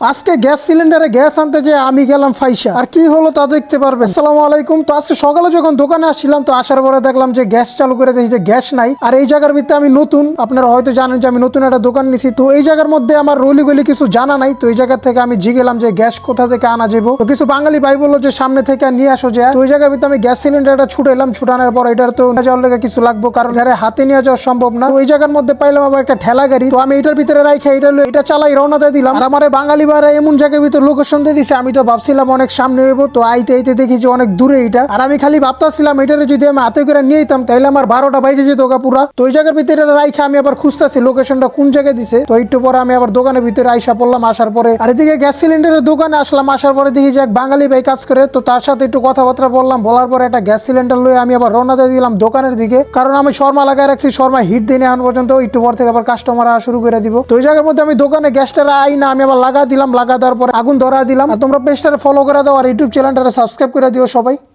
আজকে gas সিলিন্ডারে gas আনতে যে আমি গেলাম ফাইসা। আর কি হলো তা দেখতে পারবেন আসসালামু আলাইকুম। তো আজকে সকালে যখন দোকানে আসছিলাম, তো আসার পরে দেখলাম যে গ্যাস চালু করে দেখি যে গ্যাস নাই। আর এই জায়গার ভিতরে আমি নতুন। আপনারা হয়তো জানেন যে আমি নতুন একটা দোকান নিছি। তো এই জায়গার মধ্যে আমার রলি গলি কিছু জানা নাই। তো এই জায়গা থেকে আমি জিগেলাম যে গ্যাস কোথা থেকে আনা যাব। তো কিছু বাঙালি ভাই বলল যে সামনে থেকে নিয়ে আসো যে। তো ওই জায়গার ভিতরে আমি গ্যাস সিলিন্ডারটা ছুটে এলাম ছুটানোর পর এটার তো যাওয়ার লেগে কিছু লাগবে। কারণ এটারে হাতে নিয়ে যাওয়া সম্ভব না। তো ওই জায়গার মধ্যে পাইলাম আবার একটা ঠেলা গাড়ি তো আমি এটার ভিতরে রাখে এটা এটা চালাই রওনা দিয়ে দিলাম। আর আমার বাঙালি ভাড়া এমন জায়গার ভিতরে লোকেশন দিয়ে দিছে, আমি তো ভাবছিলাম অনেক সামনে হইব তো আইতে আইতে দেখি যে অনেক দূরে এটা। আর আমি খালি ভাবতাছিলাম এটারে যদি আমি হাতে করে নিয়ে যেতাম তাহলে আমার বারোটা বাইজে যেত গা পুরা। তো ওই জায়গার ভিতরে রাইখে আমি আবার খুঁজতেছি লোকেশনটা কোন জায়গায় দিছে। তো একটু পরে আমি আবার দোকানের ভিতরে আইসা পড়লাম, আসার পরে। আর এদিকে গ্যাস সিলিন্ডারের দোকানে আসলাম, আসার পরে দেখি যে এক বাঙালি ভাই কাজ করে, তো তার সাথে একটু কথাবার্তা বললাম, বলার পরে একটা গ্যাস সিলিন্ডার লয়ে আমি আবার রওনা দিয়ে দিলাম দোকানের দিকে। কারণ আমি শর্মা লাগায় রাখছি, শর্মা হিট দিনে এখন পর্যন্ত, একটু পর থেকে আবার কাস্টমার শুরু করে দিব। তো ওই জায়গার মধ্যে আমি দোকানে গ্যাসটা আই না আমি আবার লাগা দিলাম, লাগা দেওয়ার পরে আগুন ধরা দিলাম। আর তোমরা পেজটারে ফলো করে দাও আর ইউটিউব চ্যানেলটারে সাবস্ক্রাইব করে দিও সবাই।